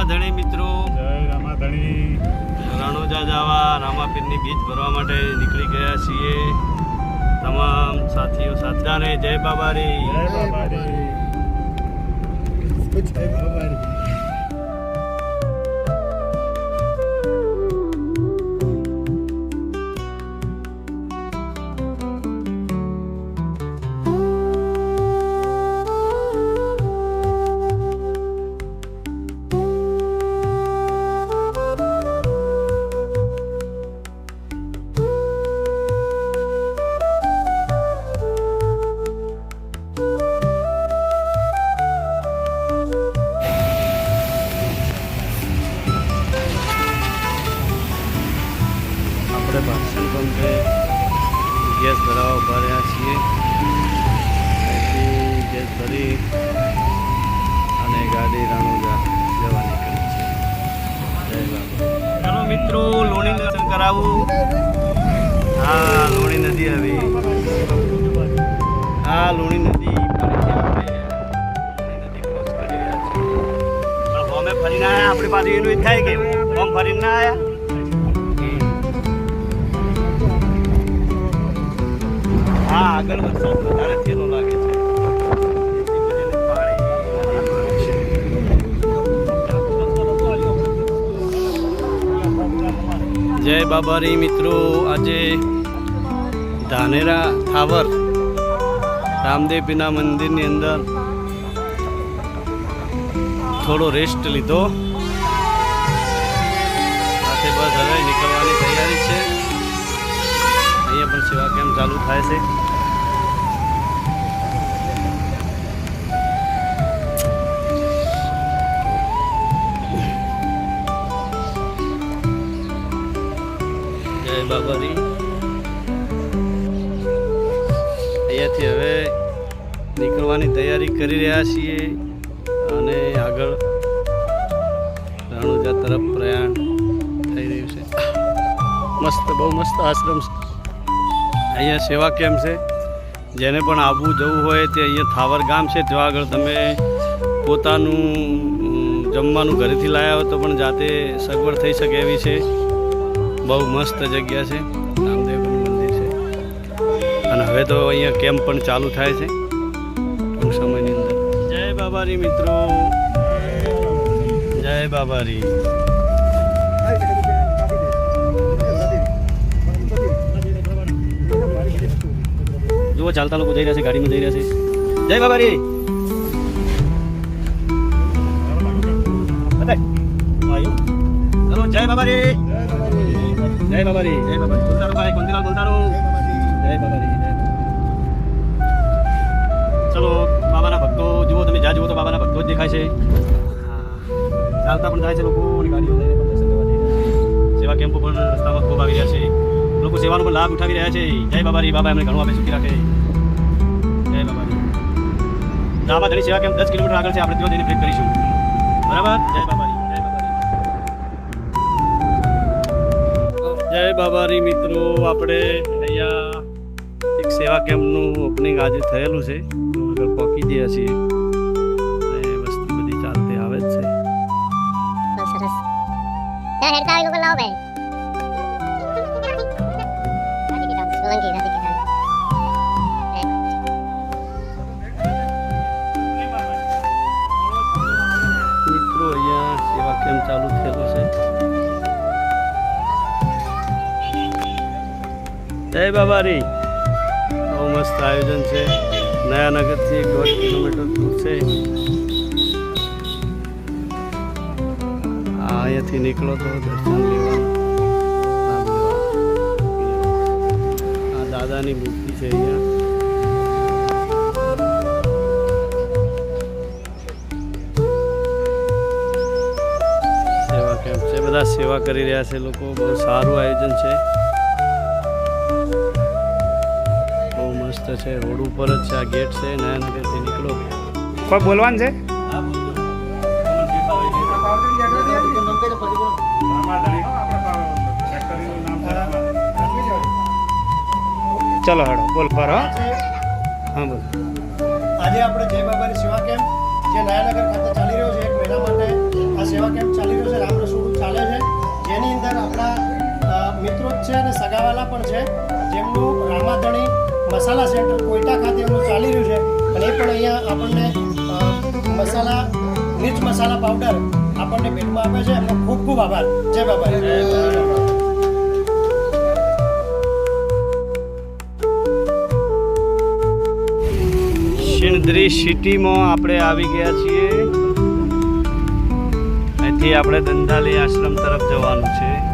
રામાધણી મિત્રો. જય રામાધણી. રણોજા જવા રામાપીરની બીજ ભરવા માટે નીકળી ગયા છીએ. તમામ સાથીઓ સાથીદાને જય બાબારી. જય બાબારી. જય બાબારી. પંપે ગેસ ભરાવા ઊભા રહ્યા છીએ. ગેસ ભરી અને ગાડી રાણુજા જવા નીકળી છે. ચાલો મિત્રો, લોણી દર્શન કરાવું. હા, લોણી નદી આવી. હા, લોણી નદી ફરીને આયા? આપણી પાસે એનું થાય કે ફોર્મ ફરીને ના આયા? હા, આગળ વરસાદ વધારે થયેલો લાગે છે? જય બાબારી મિત્રો, આજે ધાનેરા થાવર રામદેવીના મંદિરની અંદર થોડો રેસ્ટ લીધો. સેવા કેમ્પ ચાલુ થાય છે. જય બાબારી અહીંયાથી હવે નીકળવાની તૈયારી કરી રહ્યા છીએ અને આગળ રાણુજા તરફ પ્રયાણ થઈ રહ્યું છે. મસ્ત, બહુ મસ્ત આશ્રમ છે. અહીંયા સેવા કેમ્પ છે? જેને પણ આવવું જવું હોય તે અહીંયા થાવર ગામ છે. ત્યાં આગળ તમે પોતાનું જમવાનું ઘરેથી લાવ્યા હોય તો પણ જાતે સગવડ થઈ શકે એવી છે. બહુ મસ્ત જગ્યા છે. રામદેવનું મંદિર છે. અને હવે તો અહીંયા કેમ્પ પણ ચાલુ થાય છે. ટૂંક સમયની અંદર. જય બાબારી મિત્રો. જય બાબારી. જુઓ ચાલતા લોકો જઈ રહ્યા છે, ગાડીમાં જઈ રહ્યા છે. જય બાબારી. ચલો જય બાબારી. જય ભાઈ બાબારી ચલો, બાબાના ભક્તો, જુઓ તમે, જ્યાં જુઓ તો બાબાના ભક્તો જ દેખાય છે. ચાલતા પણ જાય છે લોકો સેવા કેમ્પો પણ રસ્તામાં ખૂબ આવી રહ્યા છે. લોકો સેવાનો પણ લાભ ઉઠાવી રહ્યા છે. જય બાબારી. બાબા એમને ઘણું આપે સુખી રાખે. રામાધણી સેવા કેમ દસ કિલોમીટર આગળ છે આપણે ત્યાં જઈને બ્રેક કરીશું. બરાબર? જય બાબારી. જય બાબારી મિત્રો આપણે અહીંયા એક સેવા કેમ્પનું ઓપનિંગ આજે થયેલું છે. આગળ પહોંચી ગયા છીએ. અને વસ્તી બધી ચાલતી આવે જ છે. સરસ. ત્યાં હેરતા લોકો લાવો ભાઈ. સોલંકી જય બાબારી બહુ મસ્ત આયોજન છે. નયાનગરથી એક દોઢ કિલોમીટર દૂર છે. અહીંયાથી નીકળો તો દર્શન લેવા આ દાદાની મૂર્તિ છે અહીંયા. સેવા કેમ્પ છે. બધા સેવા કરી રહ્યા છે લોકો. બહુ સારું આયોજન છે. મસ્ત છે રોડ ઉપર જ છે આ ગેટ છે નયનગરથી નીકળો. કોઈ બોલવાનું છે? ચલો હેડો બોલ પર હો હા બોલ. આજે આપણે જય બાબાની સેવા કેમ્પ જે નયાનગર ખાતે ચાલી રહ્યો છે એક મહિના માટે. આ સેવા કેમ્પ ચાલી રહ્યો છે રામ રસોડું ચાલે છે. જેની અંદર આપણા મિત્રો જ છે અને સગાવાલા પણ છે. જેમનું મસાલા સેન્ટર કોઈટા ખાતે એમનું ચાલી રહ્યું છે. અને એ પણ અહીંયા આપણને મસાલા, મિર્ચ મસાલા પાવડર આપણને ભેટમાં આપે છે. એમનો ખૂબ ખૂબ આભાર. જય બાબા. સિંદરી સિટીમાં આપણે આવી ગયા છીએ. અહીંથી આપણે દંધાલી આશ્રમ તરફ જવાનું છે.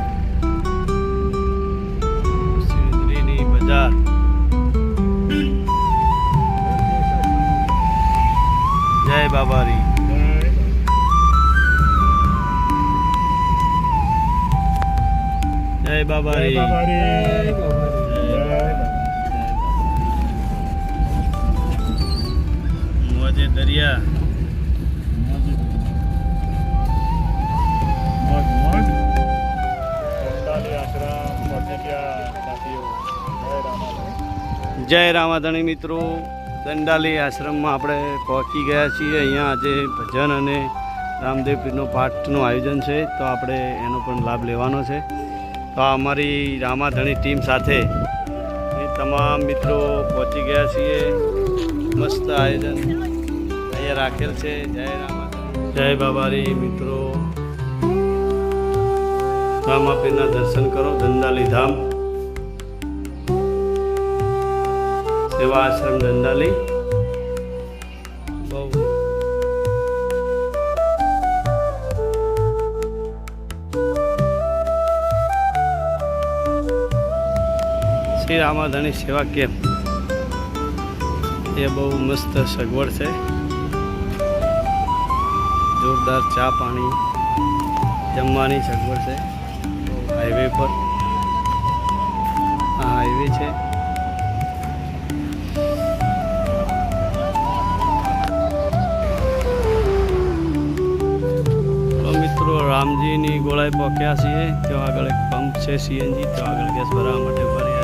જય બાબારી. મોજે દરિયા. જય રામાધણી મિત્રો. દંડાલી આશ્રમમાં આપણે પહોંચી ગયા છીએ. અહીંયા આજે ભજન અને રામદેવ પીરનો પાઠનું આયોજન છે. તો આપણે એનો પણ લાભ લેવાનો છે. તો અમારી રામાધણી ટીમ સાથે તમામ મિત્રો પહોંચી ગયા છીએ. મસ્ત આયોજન અહીંયા રાખેલ છે. જય રામા જય બાબારી મિત્રો. રામાપીરના દર્શન કરો, દંડાલી ધામ. સેવા આશ્રમ દંડાલી. શ્રી રામાધાની સેવા કેમ્પ એ બહુ મસ્ત સગવડ છે. જોરદાર ચા પાણી, જમવાની સગવડ છે. હાઈવે પર. આ હાઈવે છે. રામજીની ગોળાએ પહોંચ્યા છીએ. ત્યાં આગળ એક પંપ છે સીએનજી. ત્યાં આગળ ગેસ ભરવા માટે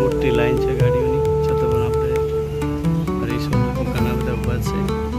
મોટી લાઈન છે ગાડીઓની. છતાં પણ આપણે રહીશું ઘણા બધા ઊભા છે.